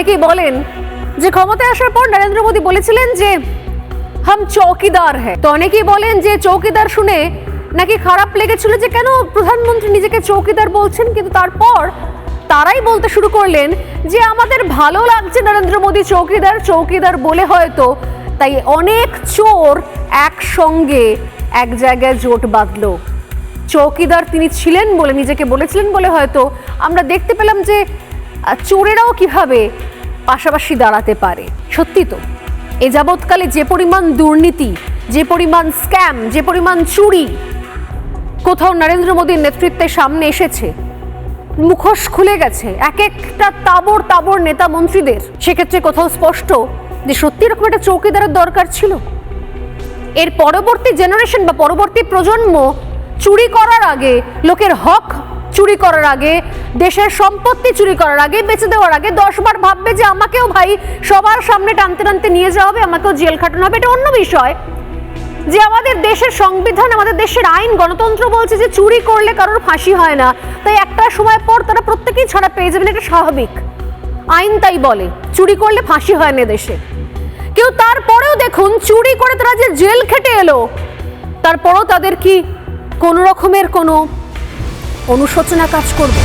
অনেকেই বলেন যে ক্ষমতায় আসার পর নরেন্দ্র মোদী বলেছিলেন যে হাম চৌকিদার হ্যাঁ তো অনেকেই বলেন যে চৌকিদার শুনে নাকি খারাপ লেগেছিল যে কেন প্রধানমন্ত্রী নিজেকে চৌকিদার বলছেন, কিন্তু তারপর তারাই বলতে শুরু করলেন যে আমাদের ভালো লাগছে নরেন্দ্র মোদী চৌকিদার চৌকিদার বলে হয়তো, তাই অনেক চোর একসঙ্গে এক জায়গায় জোট বাঁধলো। চৌকিদার তিনি ছিলেন বলে নিজেকে বলেছিলেন বলে হয়তো আমরা দেখতে পেলাম যে চোরেরাও কীভাবে পাশাপাশি দাঁড়াতে পারে। সত্যি তো, এ যাবৎকালে যে পরিমাণ দুর্নীতি, যে পরিমাণ স্ক্যাম, যে পরিমাণ চুরি কোথাও নরেন্দ্র মোদীর নেতৃত্বে সামনে এসেছে। মুখোশ খুলে গেছে এক একটা তাবর তাবর নেতা মন্ত্রীদের। সেক্ষেত্রে কোথাও স্পষ্ট যে সত্যি এরকম একটা চৌকিদারের দরকার ছিল? এর পরবর্তী জেনারেশন বা পরবর্তী প্রজন্ম চুরি করার আগে, লোকের হক চুরি করার আগে দেশের সম্পত্তি চুরি করার আগে, বেঁচে দেওয়ার আগে দশবার ভাববে যে আমাকেও ভাই সবার সামনে টানতে টানতে নিয়ে যাওয়া হবে, আমাকেও জেল খাটানো হবে। এটা অন্য বিষয়। যে আমাদের দেশের সংবিধান, আমাদের দেশের আইন, গণতন্ত্র বলছে যে চুরি করলে কারোর ফাঁসি হয় না। তাই একটা সময় পর তারা প্রত্যেকেই ছাড়া পেয়ে যাবেন, এটা স্বাভাবিক। আইন তাই বলে, চুরি করলে ফাঁসি হয় না দেশে। কেউ তারপরেও দেখুন, চুরি করে তারা যে জেল খেটে এলো, তারপরও তাদের কি কোনো রকমের কোনো অনুশোচনা কাজ করবে।